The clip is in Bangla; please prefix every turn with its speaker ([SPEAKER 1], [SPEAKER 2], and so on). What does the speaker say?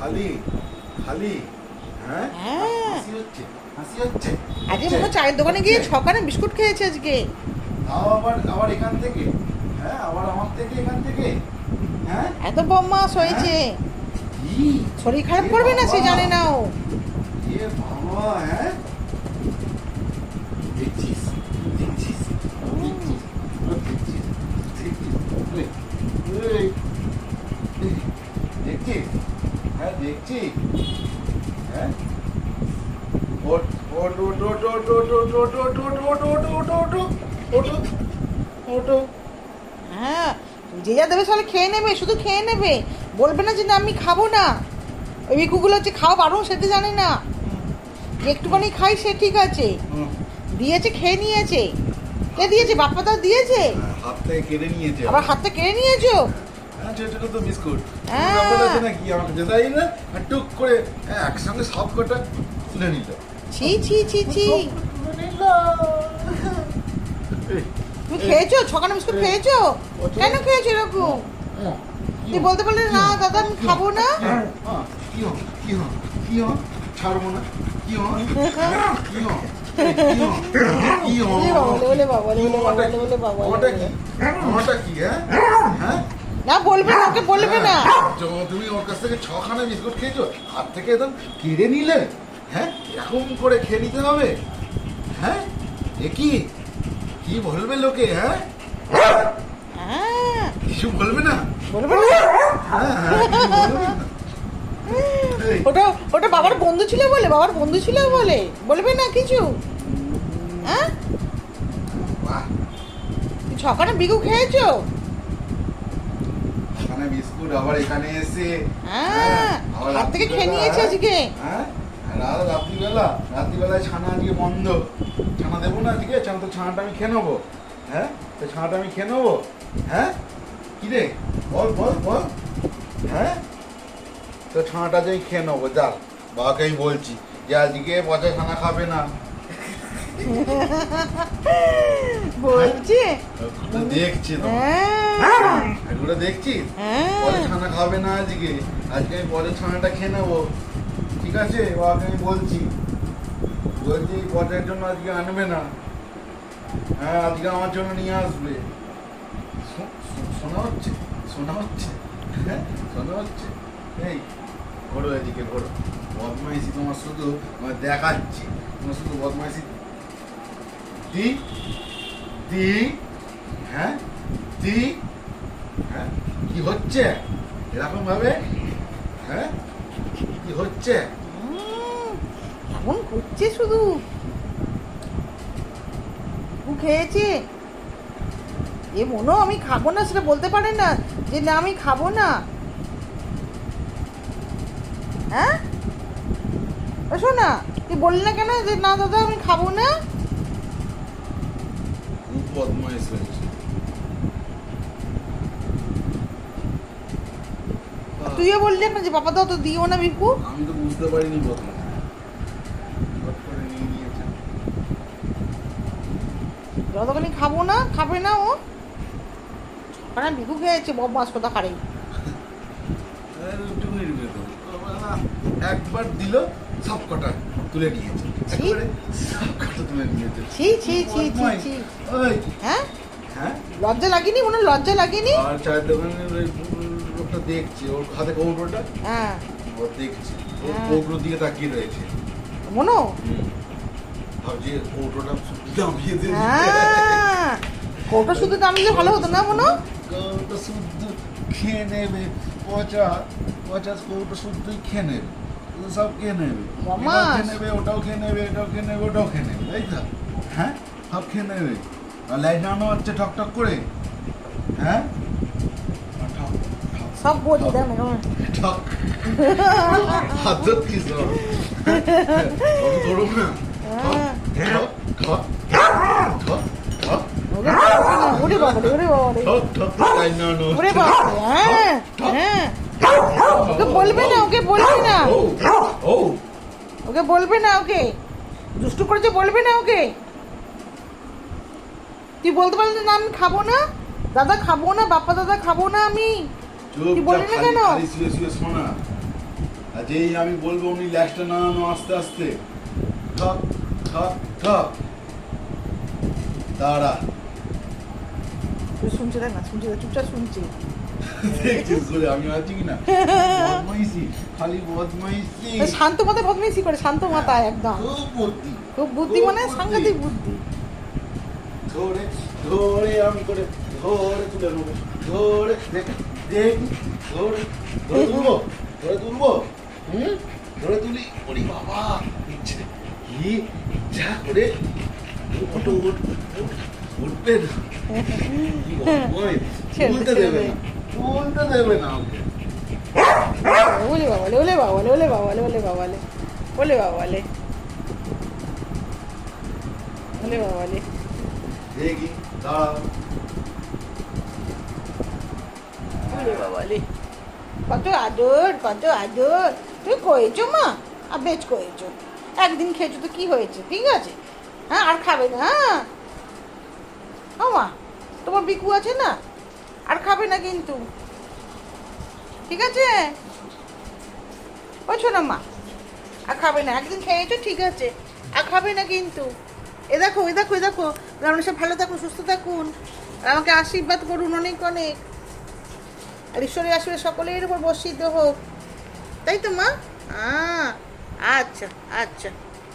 [SPEAKER 1] খালি খালি হ্যাঁ?
[SPEAKER 2] হ্যাঁ।
[SPEAKER 1] হাসি হচ্ছে হাসি হচ্ছে
[SPEAKER 2] আজকে মনে হয় চায়ের দোকানে গিয়ে ছখানে বিস্কুট খেয়েছে আজকে।
[SPEAKER 1] তাও আবার আবার এখান থেকে হ্যাঁ? আবার আমার থেকে এখান থেকে হ্যাঁ?
[SPEAKER 2] এত বম্মাস হয়েছে। শরীর খারাপ করবে না সে জানে না ও।
[SPEAKER 1] এ বাবা হ্যাঁ দেখছিস দেখছিস দেখছিস ও দেখছিস দেখছিস এই, এই, এই, দেখছিস হ্যাঁ দেখছি হ্যাঁ ওট ওট ওট ওট ওট ওট ওট ওট ওট ওট ওট ওট ওট ওট ওট ওট ওটো
[SPEAKER 2] হ্যাঁ যে যা দেবে সবাই খেয়ে নেবে শুধু খেয়ে নেবে। বলবে না যে না আমি খাব না। ওই বিকুগুলো হচ্ছে খাওয়া বারণ সেটা জানে না। একটুখানি খাই সে ঠিক আছে। দিয়েছে খেয়ে নিয়েছে। কে দিয়েছে? বাপ্পা তার দিয়েছে।
[SPEAKER 1] হাত কেড়ে নিয়েছে।
[SPEAKER 2] আবার হাতটা কেড়ে নিয়েছো?
[SPEAKER 1] হ্যাঁ বিস্কুট।
[SPEAKER 2] হ্যাঁ।
[SPEAKER 1] নাকি আমাকে যেতাই না টুক করে হ্যাঁ, একসঙ্গে সব কটা তুলে নিল।
[SPEAKER 2] ছি ছি ছি ছি। তুমি খেয়েছো? ছখানা বিস্কুট খেয়েছো? কেন খেয়েছো এরকম? তুই বলতে পারলে না, দাদা, আমি খাব না।
[SPEAKER 1] কি কি ছাড়বো না কি
[SPEAKER 2] না, বলবে না, ওকে বলবে না।
[SPEAKER 1] তুমি ওর কাছ থেকে ছখানা বিস্কুট খেয়েছো? হাত থেকে একদম কেড়ে নিলে? হ্যাঁ? এরকম করে খেয়ে নিতে হবে? হ্যাঁ? এ কি? কি বলবে লোকে হ্যাঁ?
[SPEAKER 2] হ্যাঁ।
[SPEAKER 1] কিছু বলবে না?
[SPEAKER 2] বলবে না?
[SPEAKER 1] হ্যাঁ হ্যাঁ
[SPEAKER 2] ওটা ওটা বাবার বন্ধু ছিল বলে বাবার বন্ধু ছিল বলে বলবে না কিছু? হ্যাঁ?
[SPEAKER 1] বাহ,
[SPEAKER 2] বিগু খেয়েছো?
[SPEAKER 1] এখানে বিস্কুট আবার এখানে এসে।
[SPEAKER 2] হ্যাঁ হাত থেকে খেয়ে নিয়েছে আজকে।
[SPEAKER 1] হ্যাঁ? রাত্রিবেলা রাত্রিবেলায় ছানা আজকে বন্ধ। ছানা দেবো না আজকে ছানা তো ছানাটা আমি খেয়ে নেব। হ্যাঁ? তো ছানাটা আমি খেয়ে নেব? হ্যাঁ? কি রে? বল বল বল। হ্যাঁ? তো ছানাটা যে খেয়ে নেব যা। বাবাকে আমি বলছি যে আজকে পচা ছানা খাবে না।
[SPEAKER 2] বলছে?
[SPEAKER 1] ওটা দেখছি তো।
[SPEAKER 2] হ্যাঁ।
[SPEAKER 1] এগুলো দেখছিস
[SPEAKER 2] হ্যাঁ।
[SPEAKER 1] পরে ছানা খাবে না আজকে। আজকে আমি পরে ছানাটা খেয়ে নেব। ঠিক আছে? বাবাকে আমি বলছি। বলছি পরের জন্য আজকে আনবে না। হ্যাঁ আজকে আমার জন্য নিয়ে আসবে। শোনা হচ্ছে শোনা হচ্ছে হ্যাঁ শোনা হচ্ছে। এই, ঘোরো এদিকে, ঘোরো। বদমাইশি তোমার শুধু মানে দেখাচ্ছি। তোমার শুধু বদমাইশি। দি দি হ্যাঁ দি হ্যাঁ কি হচ্ছে? এরকম ভাবে হ্যাঁ কি হচ্ছে?
[SPEAKER 2] এমন করছে শুধু? ও খেয়েছে? এ মনো আমি খাব না সেটা বলতে পারে না যে না আমি খাব না। হ্যাঁ? শোনা তুই বললি না কেন যে না দাদা আমি খাব না?
[SPEAKER 1] বদমাইশ হয়েছে।
[SPEAKER 2] তুইও বললি না যে বাবা দাও তো দিও না বিপু
[SPEAKER 1] আমি তো বুঝতে পারিনি প্রথমে হট করে নিয়ে নিয়েছে
[SPEAKER 2] যতখানি খাব না খাবে না ও। ছখানা বিকু খেয়েছে বদমাস কথা খারে
[SPEAKER 1] আর একটুখানি ঢুকে দেবো। বাবা, একবার দিল সব কটা তুলে নিয়েছে।
[SPEAKER 2] ছি। ছি ছি ছি ছি। হ্যাঁ?
[SPEAKER 1] হ্যাঁ?
[SPEAKER 2] লজ্জা লাগেনি? মনে লজ্জা লাগেনি?
[SPEAKER 1] আর চায়ের দোকানের ওই লোকটা দেখছে ওর হাতে কৌটোটা
[SPEAKER 2] হ্যাঁ।
[SPEAKER 1] ও দেখছে ও
[SPEAKER 2] হ্যাঁ।
[SPEAKER 1] কৌটো দিয়ে তাকিয়ে রয়েছে।
[SPEAKER 2] মনো
[SPEAKER 1] ভাবছি কৌটোটা দামিয়ে দিয়ে
[SPEAKER 2] হ্যাঁ কৌটা শুধু দাম দিলে ভালো হতো না মনো?
[SPEAKER 1] কৌটো শুদ্ধ খেয়ে নেবে পচা পচা কৌটো শুদ্ধই খেয়ে নেবে সব খেয়ে নেবে।
[SPEAKER 2] মামা।
[SPEAKER 1] খেয়ে নেবে ওটাও খেয়ে নেবে এটাও খেয়ে নেবে ওটাও খেয়ে নেবে তাই তো? হ্যাঁ? সব খেয়ে নেবে। আর লাইট জানানো হচ্ছে ঠক ঠক করে। হ্যাঁ?
[SPEAKER 2] সব বোঝে দেখ
[SPEAKER 1] ঠক। হাত ধরছিস অত ধরো। না।
[SPEAKER 2] হ্যাঁ হ্যাঁ ওকে বলবে না ওকে বলবে না ওকে বলবে না ওকে দুষ্টু করেছে বলবে না ওকে তুই বলতে পারলি না আমি খাব না দাদা খাব না বাপ্পা দাদা খাব না আমি তুই বললি না কেন?
[SPEAKER 1] শোনা যেই আমি বলব উনি ল্যাসটা নাড়ানো আস্তে আস্তে ঠক ঠক দাঁড়া।
[SPEAKER 2] শুনছে দেখ না শুনছে চুপচাপ শুনছে।
[SPEAKER 1] দেখছিস করে আমি আছি কি না বদমাইশি খালি বদমাইশি।
[SPEAKER 2] শান্ত মাথায় বদমেশি করে শান্ত মাথায় একদম।
[SPEAKER 1] খুব বুদ্ধি
[SPEAKER 2] খুব বুদ্ধি মানে সাংঘাতিক বুদ্ধি।
[SPEAKER 1] ধরে ধরে আমি করে ধরে তুলে নেব ধরে দেখ দেখ ধরে ধরে তুলবো ধরে তুলবো হুম? ধরে তুলি ওরে বাবা ইচ্ছে। কি যা করে ওটো উঠ উঠ, উঠবে না কি বদমাই,
[SPEAKER 2] ছেড়ে
[SPEAKER 1] তুলতে
[SPEAKER 2] দে,
[SPEAKER 1] দেবে
[SPEAKER 2] ছেড়ে
[SPEAKER 1] না তুলতে দেবে না ওকে
[SPEAKER 2] ওলে বাবালে ওলে বাবালে ওলে বাবালে ওলে বাবালে ওলে বাবালে ওলে বাবালে
[SPEAKER 1] দেখি দাঁড়াও
[SPEAKER 2] ওলে বাবালে কত আদর কত আদর তুমি কয়েছো মা আর বেশ কয়েছো একদিন খেয়েছো তো কি হয়েছে? ঠিক আছে? হ্যাঁ আর খাবে না হ্যাঁ? মা তোমার বিকু আছে না? আর খাবে না কিন্তু। ঠিক আছে? ও শোনো মা আর খাবে না। একদিন খেয়েছো ঠিক আছে। আর খাবে না কিন্তু। এ দেখো এ দেখো এ দেখো। আপনার সব ভালো থাকুন সুস্থ থাকুন। আমাকে আশীর্বাদ করুন অনেক অনেক। আর ঈশ্বরের আশীর্বাদ সকলের উপর বর্ষিত হোক। তাই তো মা? আ, আচ্ছা আচ্ছা।